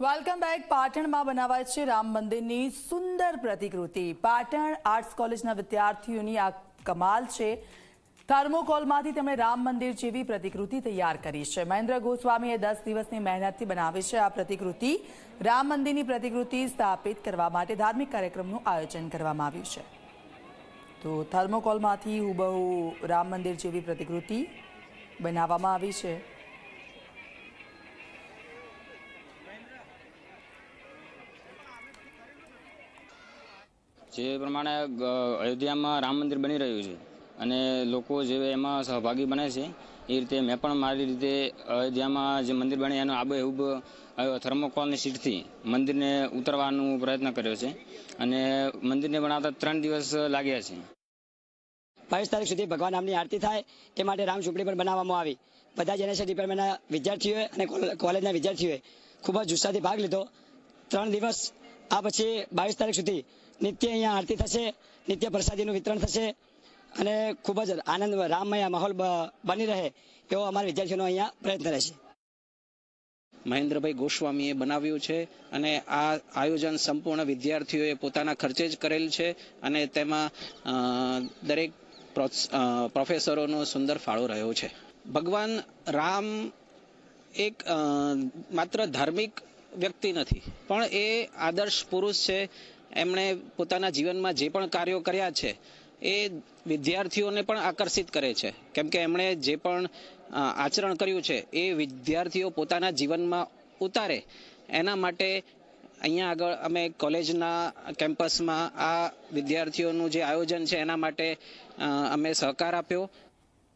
Welcome back. પાટણમાં બનાવાય છે રામ મંદિરની સુંદર પ્રતિકૃતિ. પાટણ આર્ટ્સ કોલેજના વિદ્યાર્થીઓની આ કમાલ છે. થર્મોકોલમાંથી તેમણે રામ મંદિર જેવી પ્રતિકૃતિ તૈયાર કરી છે. મહેન્દ્ર ગોસ્વામીએ દસ દિવસની મહેનતથી બનાવી છે આ પ્રતિકૃતિ. રામ મંદિરની પ્રતિકૃતિ સ્થાપિત કરવા માટે ધાર્મિક કાર્યક્રમનું આયોજન કરવામાં આવ્યું છે. તો થર્મોકોલમાંથી હુબહુ રામ મંદિર જેવી પ્રતિકૃતિ બનાવવામાં આવી છે. જે પ્રમાણે અયોધ્યામાં રામ મંદિર બની રહ્યું છે અને લોકો જે એમાં સહભાગી બને છે, એ રીતે મેં પણ મારી રીતે અયોધ્યામાં જે મંદિર બને એનો આબેહૂબ થર્મોકોલની સીટથી મંદિરને ઉતરવાનો પ્રયત્ન કર્યો છે અને મંદિરને બનાવતા ત્રણ દિવસ લાગ્યા છે. બાવીસ તારીખ સુધી ભગવાન નામની આરતી થાય, તે માટે રામ ઝૂંપડી પણ બનાવવામાં આવી. બધા જ એનએસએ ડિપાર્ટમેન્ટના વિદ્યાર્થીઓએ અને કોલેજના વિદ્યાર્થીઓએ ખૂબ જ જુસ્સાથી ભાગ લીધો. ત્રણ દિવસ આ પછી બાવીસ તારીખ સુધી નિત્ય અહીંયા આરતી થશે, નિત્ય પ્રસાદીનું વિતરણ થશે અને ખૂબ જ આનંદ, રામમય માહોલ બની રહે એવો અમારા વિદ્યાર્થીઓનો અહીંયા પ્રયત્ન રહેશે. મહેન્દ્રભાઈ ગોસ્વામીએ બનાવ્યું છે અને આ આયોજન સંપૂર્ણ વિદ્યાર્થીઓએ પોતાના ખર્ચે જ કરેલ છે અને તેમાં દરેક પ્રોફેસરોનો સુંદર ફાળો રહ્યો છે. ભગવાન રામ એક માત્ર ધાર્મિક વ્યક્તિ નથી, પણ એ આદર્શ પુરુષ છે એમણે પોતાના જીવનમાં જે પણ કાર્યો કર્યા છે, એ વિદ્યાર્થીઓને પણ આકર્ષિત કરે છે. કેમ કે એમણે જે પણ આચરણ કર્યું છે, એ વિદ્યાર્થીઓ પોતાના જીવનમાં ઉતારે. એના માટે અહીંયા આગળ અમે કોલેજના કેમ્પસમાં આ વિદ્યાર્થીઓનું જે આયોજન છે, એના માટે અમે સહકાર આપ્યો.